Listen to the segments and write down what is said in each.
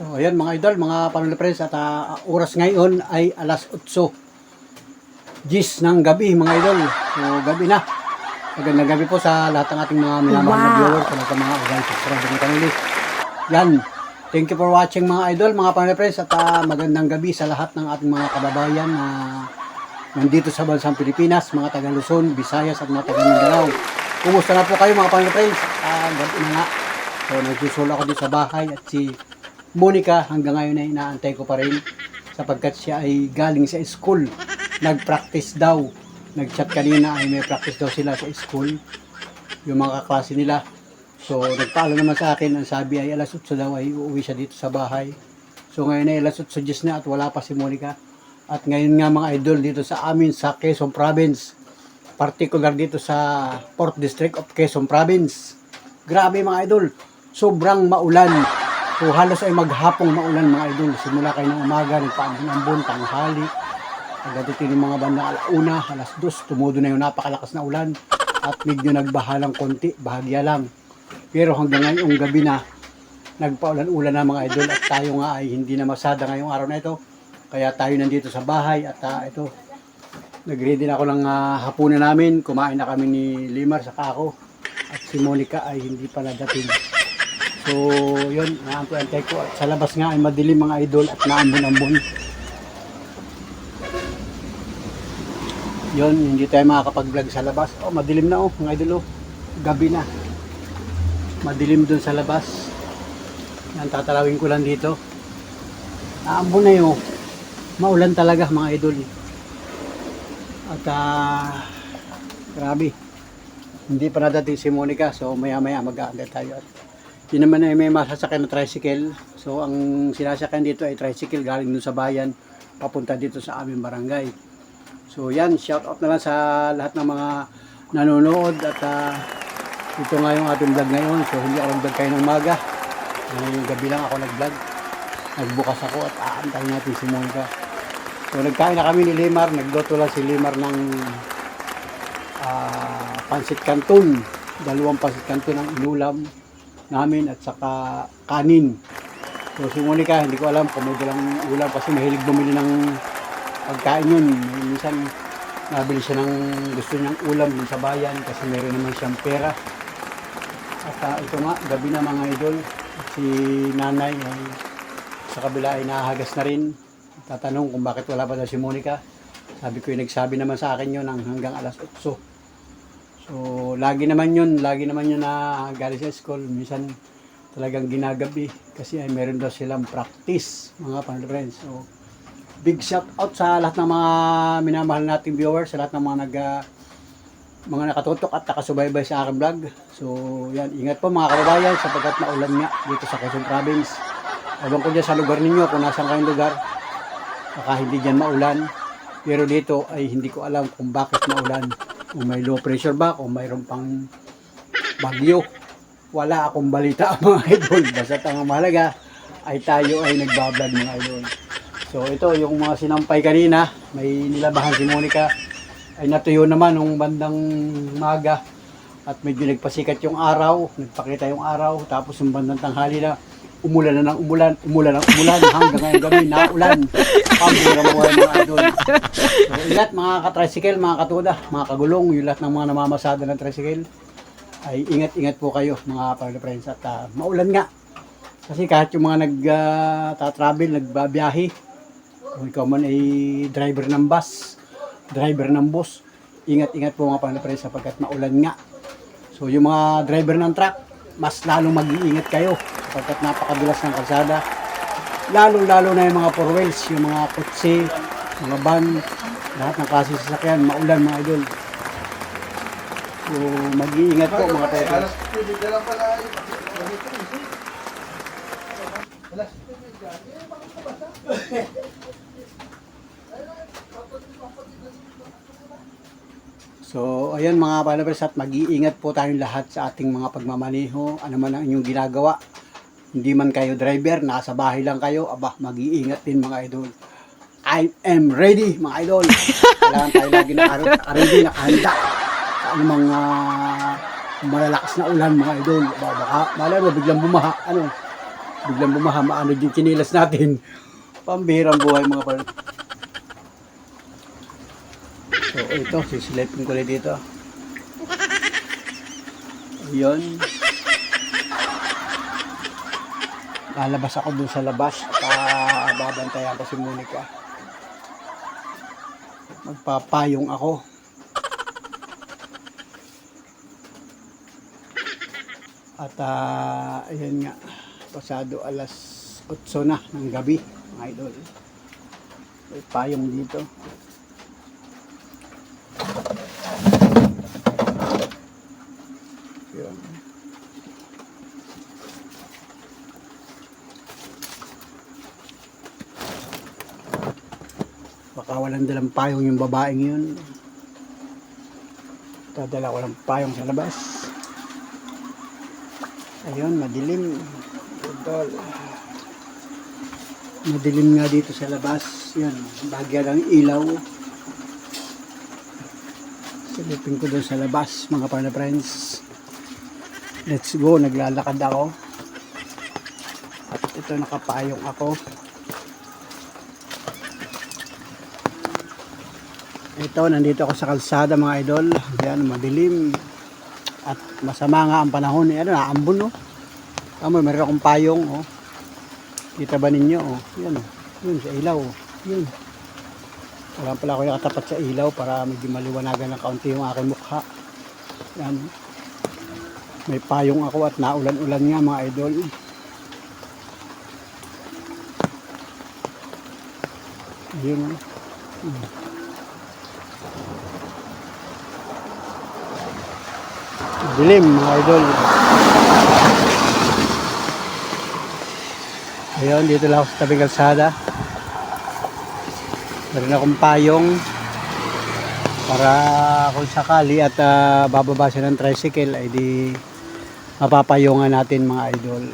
So, ayan mga idol, mga friends, at ah, oras ngayon ay alas 8. Gis ng gabi mga idol. So, gabi na. Magandang gabi po sa lahat ng ating mga minamahal na Wow. viewers, sa lahat ng mga organic subscriber ng kanili. Yan. Thank you for watching mga idol, mga friends, at ah, magandang gabi sa lahat ng ating mga kababayan na nandito sa bansang Pilipinas, mga taga Luzon, Visayas, at mga taga Mindanao. Kumusta na po kayo mga family friends? Ah, gabi na nga. So, nagsusul ako dito sa bahay at si Monica hanggang ngayon ay inaantay ko pa rin sapagkat siya ay galing sa school. Nag-practice daw. Nag-chat kanina ay may practice daw sila sa school. Yung mga kaklase nila. So, nagpaalam naman sa akin. Ang sabi ay alas 8 daw ay uuwi siya dito sa bahay. So, ngayon ay alas 8 10 na at wala pa si Monica. At ngayon nga mga idol dito sa amin sa Quezon Province. Particular dito sa 4th District of Quezon Province. Grabe mga idol. Sobrang maulan. So halos ay maghapong maulan mga idol. Simula kayo ng umaga, nagpaambon-ambon, tanghali. Pagdating ng mga bandang alauna, alas dos, tumudo na yung napakalakas na ulan. At medyo nagbahalang konti, bahagya lang. Pero hanggang ngayong gabi na, nagpaulan-ulan na mga idol. At tayo nga ay hindi na masada ngayong araw na ito. Kaya tayo nandito sa bahay at ah, ito, nag-ready na ako ng ah, hapunan namin. Kumain na kami ni Limar sa ako. At si Monica ay hindi pa nadating. So, yun, naantay ko. Sa labas nga ay madilim mga idol at naambon-ambon. Yun, hindi tayo makakapag-vlog sa labas. Oh, madilim na oh, mga idol oh. Gabi na. Madilim dun sa labas. Yan, tatalawin ko lang dito. Naambon na yun. Maulan talaga mga idol. At ah, grabe. Hindi pa nadating si Monica, so maya-maya mag-aandar tayo. At yun naman ay may masasakyan na tricycle. So ang sinasakyan dito ay tricycle galing dun sa bayan papunta dito sa aming barangay. So yan, shout out na lang sa lahat ng mga nanonood at ah, ito nga yung ating vlog ngayon. So hindi ako nag-vlog kayo ng umaga. Ngayong gabi lang ako nag-vlog. Nagbukas ako at aantayin natin si Monica. So nagkain na kami ni Limar, nagluto lang si Limar ng ah, pansit canton. Dalawang pansit canton ang inulam namin at saka kanin. So si Monica, hindi ko alam kung may dalang ulam kasi mahilig bumili ng pagkain yun. Minsan nabili siya ng gusto niyang ulam dun sa bayan kasi meron naman siyang pera. At ah, ito nga, gabi na mga idol, si nanay ay sa kabila ay nahahagas na rin. Tatanong kung bakit wala pa daw si Monica. Sabi ko yung nagsabi naman sa akin yun ng hanggang alas 8. So, lagi naman yun, lagi naman yun na galing sa school. Minsan talagang ginagabi kasi ay meron daw silang practice, mga friends. So, big shout out sa lahat ng mga minamahal nating viewers, sa lahat ng mga nag ah, mga nakatutok at nakasubaybay sa aking vlog. So, yan, ingat po mga kababayan sapagkat maulan nga dito sa Quezon Province. Ewan ko dyan sa lugar ninyo kung nasaan kayong lugar. Baka hindi dyan maulan. Pero dito ay hindi ko alam kung bakit maulan. Kung may low pressure ba, kung mayroon pang bagyo. Wala akong balita mga idol. Basta ang mahalaga ay tayo ay nagbablog mga idol. So ito yung mga sinampay kanina, may nilabahan si Monica ay natuyo naman nung bandang maga at medyo nagpasikat yung araw, nagpakita yung araw, tapos yung bandang tanghali na umulan na ng umulan, umulan ng umulan, hanggang ngayong gabi naulan. Pambira mo mga idol. So, lahat mga ka-tricycle, mga katuda, mga kagulong, yung lahat ng mga namamasada ng tricycle, ay ingat-ingat po kayo mga friends at ah, maulan nga. Kasi kahit yung mga nag-travel, nagbabiyahe, kung ikaw man ay driver ng bus, driver ng bus, ingat-ingat po mga friends sapagkat maulan nga. So yung mga driver ng truck, mas lalong mag-iingat kayo sapagkat napakadulas ng kalsada. Lalong-lalo na yung mga four wheels, yung mga kotse, mga van, lahat ng klase sasakyan, maulan mga idol. So mag-iingat po mga friends. So, ayan mga followers at mag-iingat po tayong lahat sa ating mga pagmamaneho. Ano man ang inyong ginagawa. Hindi man kayo driver, nasa bahay lang kayo, aba, mag-iingat din mga idol. I am ready mga idol. Kailangan tayo lagi naka- naka-ready, nakahanda. Sa anumang ah, malalakas na ulan mga idol. Aba, baka, malay mo, biglang bumaha. Ano? biglang bumaha, maano yung kinilas natin. Pambihirang buhay mga pal. So, ito, sisilipin ko ulit dito. Ayun. Lalabas ako dun sa labas. Babantayan ko si Monica. Magpapayong ako. At ah, ayan nga, pasado alas 8 na ng gabi, mga idol. May payong dito. Yun. Walang dalang payong yung babaeng yun. Dadala ko ng payong sa labas. Ayun, madilim. Idol. Madilim nga dito sa labas. Yan, bagya ng ilaw. Silipin ko doon sa labas, mga pana friends. Let's go, naglalakad ako. At ito nakapayong ako. Ito, nandito ako sa kalsada mga idol. Yan, madilim. At masama nga ang panahon. Ano, naambon, no? Tama, meron akong payong, oh. Kita ba ninyo, oh? Yan, oh. Yun, sa ilaw, oh. Yun. Wala pala ako nakatapat sa ilaw para medyo maliwanagan ng kaunti yung aking mukha. Yan. May payong ako at naulan-ulan nga mga idol. Yun, oh. Dilim mga idol. Ayun, dito lang ako sa tabing kalsada. Meron akong payong para kung sakali at ah, bababa siya ng tricycle ay di mapapayungan natin mga idol.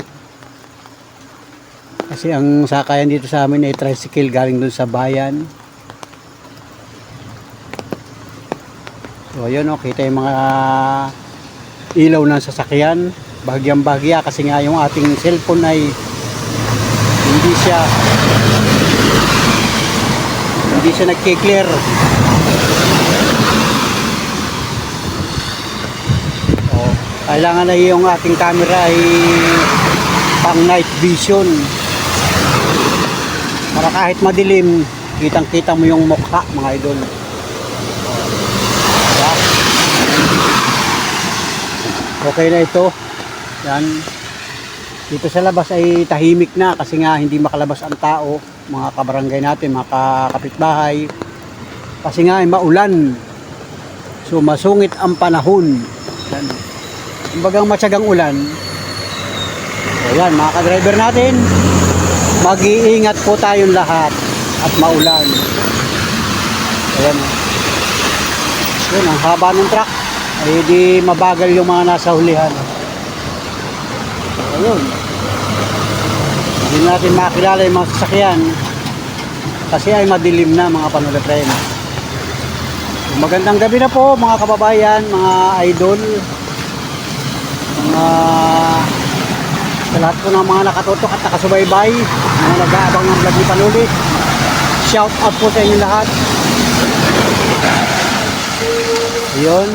Kasi ang sakayan dito sa amin ay tricycle galing dun sa bayan. So ayun oh, kita yung mga ilaw ng sasakyan bagyang bagya kasi nga yung ating cellphone ay hindi siya hindi siya nagki-clear. Oh, kailangan na yung ating camera ay pang night vision. Para kahit madilim kitang kita mo yung mukha mga idol okay na ito. Yan. Dito sa labas ay tahimik na kasi nga hindi makalabas ang tao mga kabarangay natin mga ka- kapitbahay. Kasi nga ay maulan. So masungit ang panahon. Yan. Kumbagang matyagang ulan. So yan mga ka-driver natin mag-iingat po tayong lahat at maulan. Ayan. Yun ang haba ng truck ay di mabagal yung mga nasa hulihan. Ayun. Hindi natin makilala yung mga sasakyan kasi ay madilim na mga panulatren. Magandang gabi na po mga kababayan, mga idol, mga sa lahat po ng mga nakatutok at nakasubaybay, mga nag-aabang ng vlog ni Panuli. Shout out po sa inyo lahat. Ayun.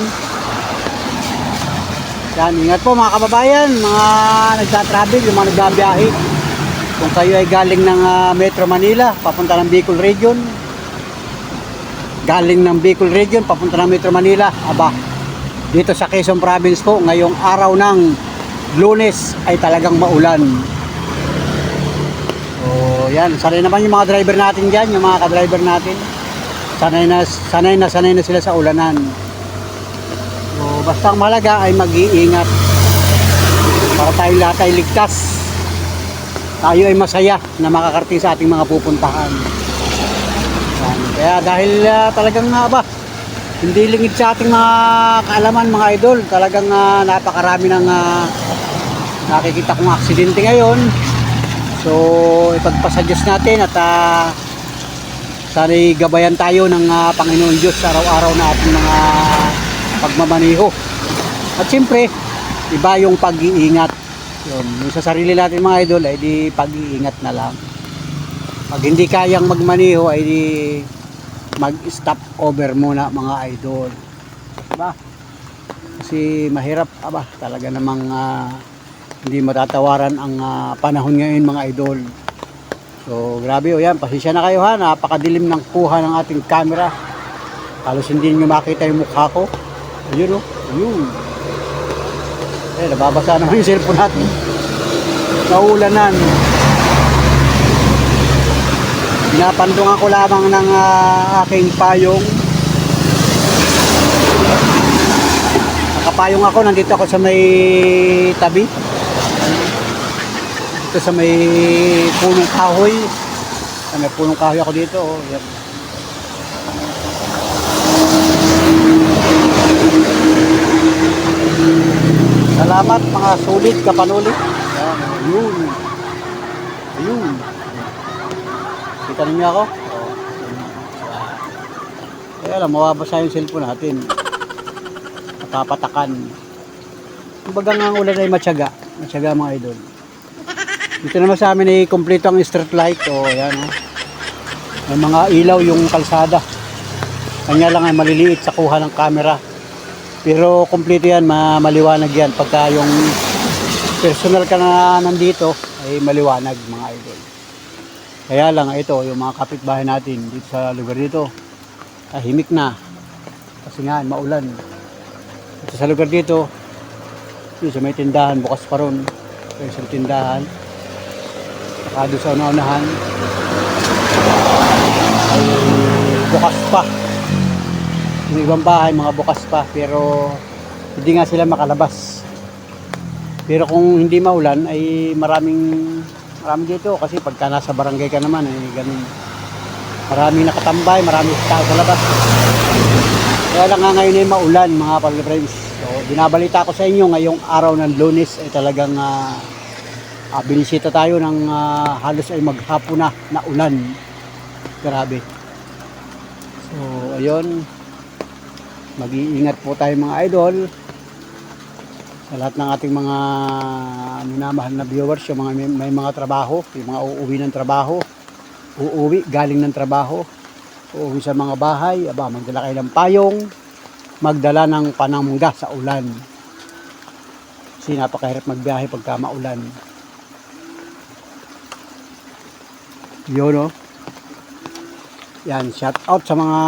Yan, ingat po mga kababayan, mga nagtatravel, yung mga nagbabiyahe. Kung kayo ay galing ng ah, Metro Manila, papunta ng Bicol Region. Galing ng Bicol Region, papunta ng Metro Manila. Aba, dito sa Quezon Province po, ngayong araw ng lunes ay talagang maulan. So, yan, sanay naman yung mga driver natin dyan, yung mga ka-driver natin. Sanay na, sanay na, sanay na sila sa ulanan. So, basta ang malaga ay mag-iingat para tayo lahat ay ligtas. Tayo ay masaya na makakarating sa ating mga pupuntahan. Kaya dahil ah, talagang nga ba, hindi lingid sa ating mga kaalaman mga idol, talagang ah, napakarami ng ah, nakikita kong aksidente ngayon. So, ipagpasa Diyos natin at ah, sana'y gabayan tayo ng ah, Panginoon Diyos sa araw-araw na ating mga pagmamaniho. At siyempre, iba yung pag-iingat. Yun, yung sa sarili natin mga idol ay di pag-iingat na lang. Pag hindi kayang magmaniho ay di mag-stop over muna mga idol. Diba? Kasi mahirap, aba, talaga namang ah, hindi matatawaran ang ah, panahon ngayon mga idol. So, grabe o yan, pasensya na kayo ha, napakadilim ng kuha ng ating camera. Halos hindi nyo makita yung mukha ko. Ayun o, ayun. Eh, nababasa naman yung cellphone natin. Naulanan. Pinapandungan ko lamang ng ah, aking payong. Nakapayong ako, nandito ako sa may tabi. Dito sa may punong kahoy. Sa may punong kahoy ako dito. Oh. Yan. Salamat mga sulit kapanulit. Yan, Ayun. Ayun. Kita ninyo ako? Kaya lang, mawabasa yung cellphone natin. Napapatakan. Kumbaga nga ang ulan ay matyaga. Matyaga mga idol. Dito naman sa amin ay kompleto ang street light. O, yan. Oh. May mga ilaw yung kalsada. Kanya lang ay maliliit sa kuha ng camera. Pero kompleto yan, ma- maliwanag yan. Pagka yung personal ka na nandito, ay maliwanag mga idol. Kaya lang ito, yung mga kapitbahay natin dito sa lugar dito, tahimik na. Kasi nga, maulan. Dito sa lugar dito, dito sa may tindahan, bukas pa ron. Sa isang tindahan. Saka doon sa una-unahan, ay bukas pa. Yung ibang bahay, mga bukas pa, pero hindi nga sila makalabas. Pero kung hindi maulan, ay maraming marami dito kasi pagka nasa barangay ka naman ay ganun. Maraming nakatambay, maraming tao sa labas. Kaya lang nga ngayon ay maulan mga palibres. So, binabalita ko sa inyo ngayong araw ng lunes ay talagang uh, binisita tayo ng ah, halos ay maghapon na na ulan. Grabe. So, ayun. Mag-iingat po tayo mga idol sa lahat ng ating mga minamahal na viewers, yung mga may, may mga trabaho, yung mga uuwi ng trabaho, uuwi galing ng trabaho, uuwi sa mga bahay, aba, magdala kayo ng payong, magdala ng panamungga sa ulan. Kasi napakahirap magbiyahe pagka maulan. Yun o. Yan, shout out sa mga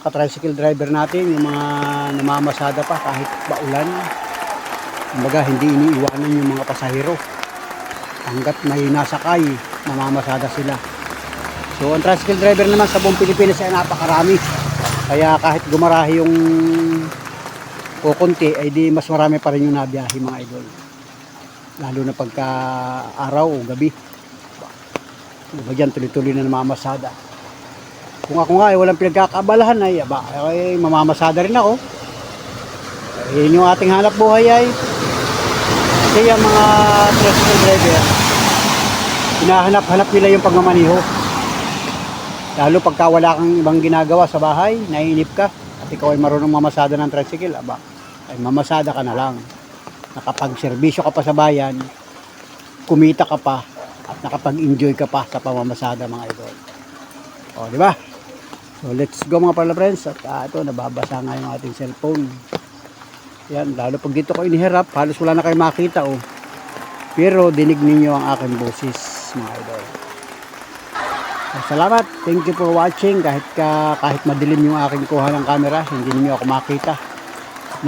ka-tricycle driver natin, yung mga namamasada pa kahit baulan. Kumbaga, hindi iniiwanan yung mga pasahero. Hanggat may nasakay, namamasada sila. So, ang tricycle driver naman sa buong Pilipinas ay napakarami. Kaya kahit gumarahi yung kukunti, ay di mas marami pa rin yung nabiyahe mga idol. Lalo na pagka araw o gabi. Diba dyan, tuloy-tuloy na namamasada. Kung ako nga ay walang pinagkakabalahan ay, aba, ay mamamasada rin ako. Eh, yun yung ating hanap buhay ay kasi ang mga tricycle driver, hinahanap-hanap nila yung pagmamaniho. Lalo pagka wala kang ibang ginagawa sa bahay, naiinip ka, at ikaw ay marunong mamasada ng tricycle, aba, ay mamasada ka na lang. Nakapag-serbisyo ka pa sa bayan, kumita ka pa, at nakapag-enjoy ka pa sa pamamasada mga idol. O, di ba? So, let's go mga pala friends. At ah, ito, nababasa nga yung ating cellphone. Yan, lalo pag dito ko inihirap, halos wala na kayo makita oh. Pero dinig ninyo ang aking boses, mga idol. So, salamat. Thank you for watching. Kahit ka, kahit madilim yung aking kuha ng camera, hindi niyo ako makita.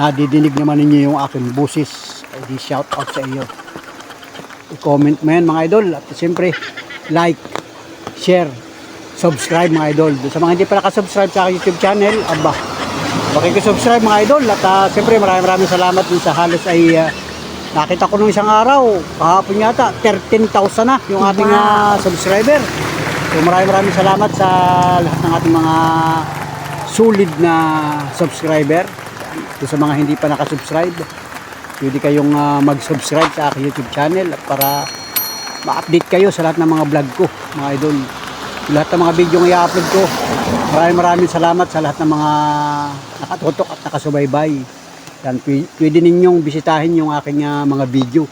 Nadidinig naman ninyo yung aking boses. Ay di shout out sa iyo. I-comment mo yan mga idol. At siyempre, like, share, subscribe mga idol. Sa mga hindi pa nakasubscribe sa aking YouTube channel, aba, Pakikisubscribe mga idol. At uh, siyempre maraming maraming salamat dun sa halos ay uh, nakita ko nung isang araw. Kahapon yata 13,000 na yung ating uh, subscriber. So maraming maraming salamat sa lahat ng ating mga solid na subscriber. Doon sa mga hindi pa nakasubscribe pwede kayong uh, mag-subscribe sa aking YouTube channel para ma-update kayo sa lahat ng mga vlog ko mga idol lahat ng mga video na i-upload ko. Maraming maraming salamat sa lahat ng mga nakatutok at nakasubaybay. Yan, pw- pwede ninyong bisitahin yung aking ah, mga video.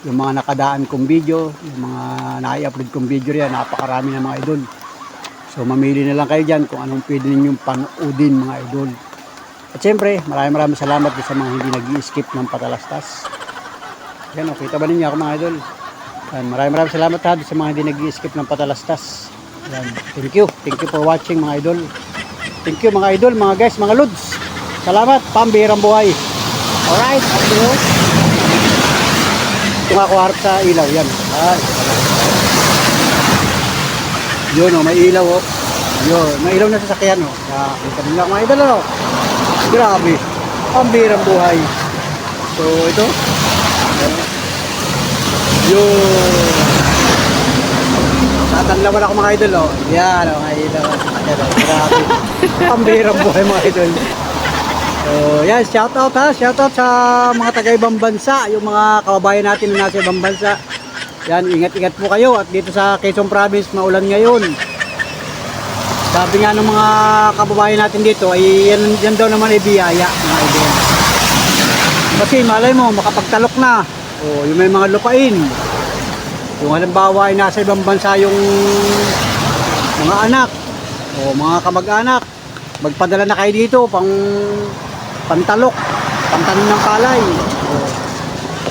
yung mga nakadaan kong video, yung mga na-upload kong video riyan, napakarami ng mga idol. So mamili na lang kayo dyan kung anong pwede ninyong panoodin mga idol. At syempre, maraming maraming salamat sa mga hindi nag skip ng patalastas. Yan o, kita ba ninyo ako mga idol? Yan, maraming maraming salamat ha sa mga hindi nag skip ng patalastas. Yan, thank you. Thank you for watching mga idol. Thank you mga idol, mga guys, mga lods. Salamat, pambihirang buhay. Alright, after you. Ito nga ako harap sa ilaw, yan. Ay, yun o, may ilaw o. Yun, may ilaw na sasakyan o. Kaya, kita nila mga idol o. Grabe, pambihirang buhay. So, ito. Yun. Tatanlawan ako mga idol, oh. Yan, oh, mga idol. Grabe. Pambihirang buhay mga idol. So, yan, shout out ha. Shout out sa mga taga ibang bansa, yung mga kababayan natin na nasa ibang bansa. Yan, ingat-ingat po kayo. At dito sa Quezon Province, maulan ngayon. Sabi nga ng mga kababayan natin dito, ay yan, yan daw naman ay biyaya, mga idol. Kasi malay mo, makapagtalok na. O, yung may mga lupain. Yung halimbawa ay nasa ibang bansa yung mga anak o mga kamag-anak, magpadala na kayo dito pang pantalok, pantanim ng palay. O,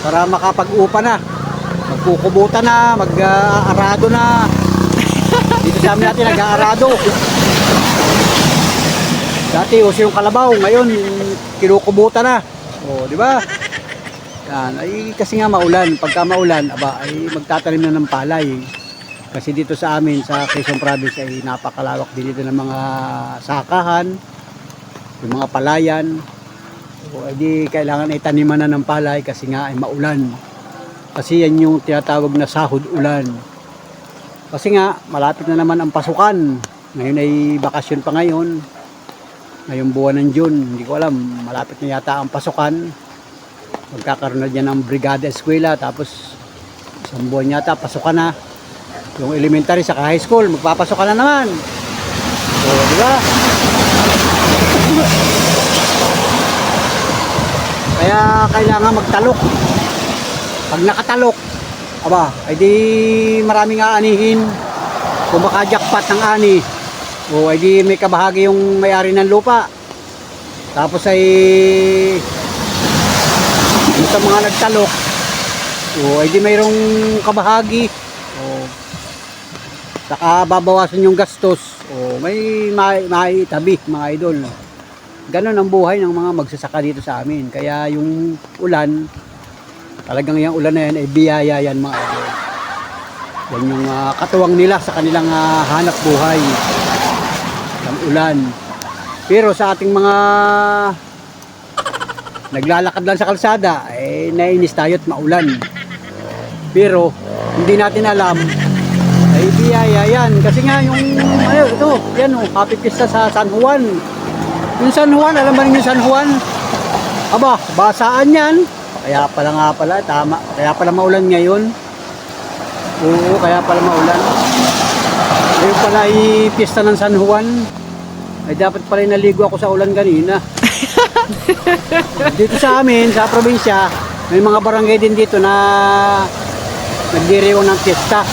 para makapag-upa na, magkukubutan na, mag-aarado na. Dito sa amin natin nag-aarado. Dati uso yung kalabaw, ngayon kinukubutan na. O, di ba? Yan, ay kasi nga maulan. Pagka maulan, aba, ay magtatanim na ng palay. Kasi dito sa amin, sa Quezon Province, ay napakalawak din dito ng mga sakahan, yung mga palayan. O, ay di kailangan ay taniman na ng palay kasi nga ay maulan. Kasi yan yung tinatawag na sahod ulan. Kasi nga, malapit na naman ang pasukan. Ngayon ay bakasyon pa ngayon. Ngayong buwan ng June, hindi ko alam, malapit na yata ang pasukan magkakaroon na dyan ng brigada eskwela tapos isang buwan yata pasukan na. Yung elementary sa high school magpapasukan na naman. So di ba? Kaya kailangan magtalok. Pag nakatalok aba ay di maraming aanihin kung baka jackpot ng ani. O ay di may kabahagi yung may-ari ng lupa. Tapos ay sa mga nagtalok. O ay di mayroong kabahagi. O saka babawasan yung gastos. O may may, may mga idol. Ganon ang buhay ng mga magsasaka dito sa amin. Kaya yung ulan talagang yung ulan na yan ay biyaya yan mga idol. Yan yung ah, katuwang nila sa kanilang ah, hanap buhay. Ng ulan. Pero sa ating mga naglalakad lang sa kalsada, eh, nainis tayo at maulan. Pero, hindi natin alam, ay biyaya yan. Kasi nga yung, ano, ito, yan o, happy pista sa San Juan. Yung San Juan, alam ba ninyo San Juan? Aba, basaan yan. Kaya pala nga pala, tama. Kaya pala maulan ngayon. Oo, kaya pala maulan. Ngayon pala ay pista ng San Juan. Ay dapat pala naligo ako sa ulan kanina. dito sa amin, sa probinsya, may mga barangay din dito na nagdiriwang ng piyesta.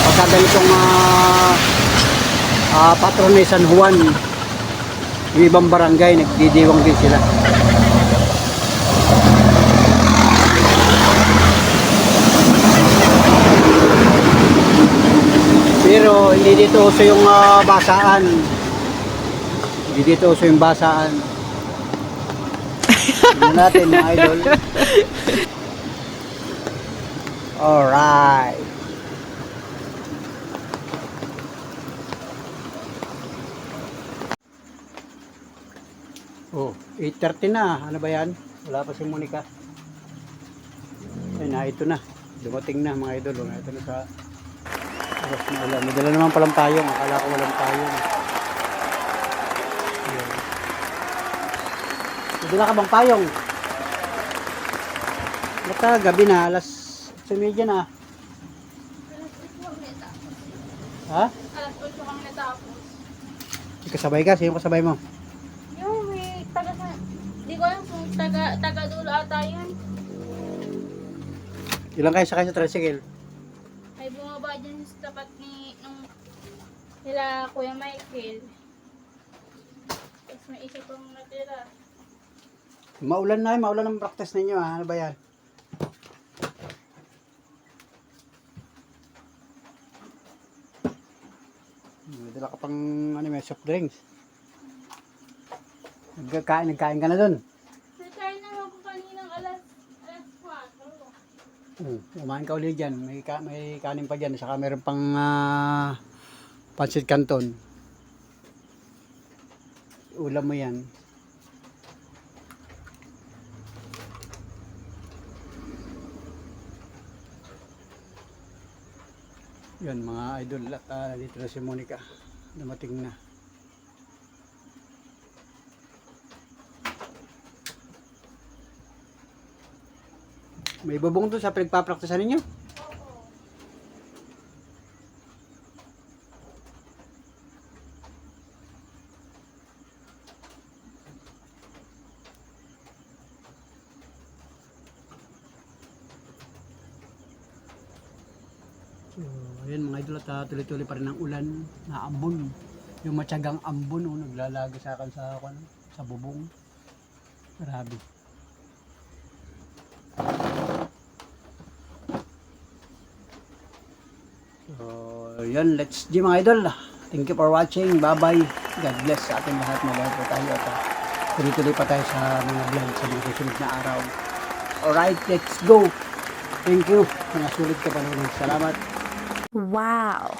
Pagka ganitong uh, uh, patron ni San Juan, yung ibang barangay, nagdidiwang din sila. Pero hindi dito uso yung ah, basaan. Hindi dito uso yung basaan. Natin mga idol. Alright. Oh, 8.30 na. Ano ba yan? Wala pa si Monica. Ay na, ito na. Dumating na mga idol. Oh. Ito na sa oras na. May dala naman palang tayong. Akala ko walang tayong. Dala ka bang payong? Bata, gabi na. Alas 8.30 na. Ha? Alas 8 kami natapos. Kasabay ka? Sino kasabay mo? Yung may taga sa... Di ko alam kung taga, taga dulo ata yun. Ilang kayo sakay sa tricycle? Ay bumaba dyan sa tapat ni nung nila Kuya Michael. Tapos may isa pang natira. Maulan na, maulan ang practice ninyo ha. Ano ba yan? May dala ka pang ano, may soft drinks. Nagkain, nagkain ka na dun. Nagkain naman ko kaninang alas, alas 4. Hmm, kumain ka ulit dyan. May, ka, may kanin pa dyan. Saka meron pang ah, pancit canton. Ulam mo yan. Yun mga idol at ah, dito na si Monica. Dumating na. May bubong doon sa pinagpapraktisan ninyo? So, ayan mga idol at ah, tuloy-tuloy pa rin ang ulan na ambon. Yung matyagang ambon, oh, naglalagi sa akin sa, ano, sa bubong. Grabe. So, yun, let's G mga idol. Thank you for watching. Bye-bye. God bless sa ating lahat. Mabuhay po tayo at ah, tuloy-tuloy pa tayo sa mga vlog sa mga susunod na araw. Alright, let's go. Thank you. Mga sulit ka pa naman. Salamat. Wow.